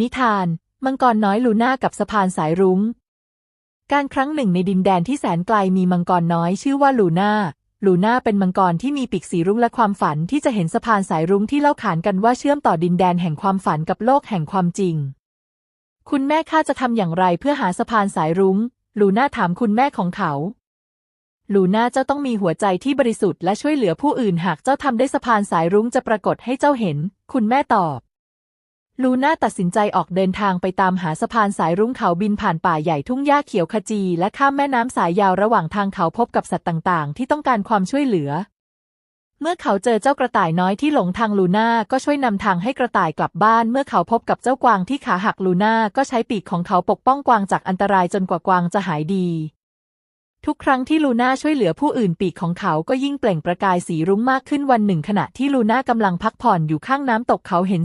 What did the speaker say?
นิทาน มังกรน้อยลูน่ากับสะพานสายรุง้ง การครั้งหนึ่งในดินแดนที่แสนไกลมีมังกรน้อยชื่อว่าลูน่า ลูน่าเป็นมังกรที่มีปีกสีรุ้งและความฝันที่จะเห็นสะพานสายรุ้งที่เล่าขานกันว่าเชื่อมต่อดินแดนแห่งความฝันกับโลกแห่งความจริง คุณแม่ข้าจะทำอย่างไรเพื่อหาสะพานสายรุง้ง ลูน่าถามคุณแม่ของเขา ลูน่าเจ้าต้องมีหัวใจที่บริสุทธิ์และช่วยเหลือผู้อื่นหากเจ้าทำได้สะพานสายรุ้งจะปรากฏให้เจ้าเห็น คุณแม่ตอบ ลูน่าตัดสินใจออกเดินทางไปตามหาสะพานสายรุ้งเขาบินผ่านป่าใหญ่ทุ่งหญ้าเขียวขจี และข้ามแม่น้ำสายยาวระหว่างทางเขาพบกับสัตว์ต่างๆ ที่ต้องการความช่วยเหลือ เมื่อเขาเจอเจ้ากระต่ายน้อยที่หลงทางลูน่าก็ช่วยนำทางให้กระต่ายกลับบ้าน เมื่อเขาพบกับเจ้ากวางที่ขาหักลูน่าก็ใช้ปีกของเขาปกป้องกวางจากอันตรายจนกว่ากวางจะหายดี ทุกครั้งที่ลูน่าช่วยเหลือผู้อื่นปีกของเขาก็ยิ่งเปล่งประกายสีรุ้งมากขึ้นวันหนึ่ง ขณะที่ลูน่ากำลังพักผ่อนอยู่ข้างน้ำตกเขาเห็น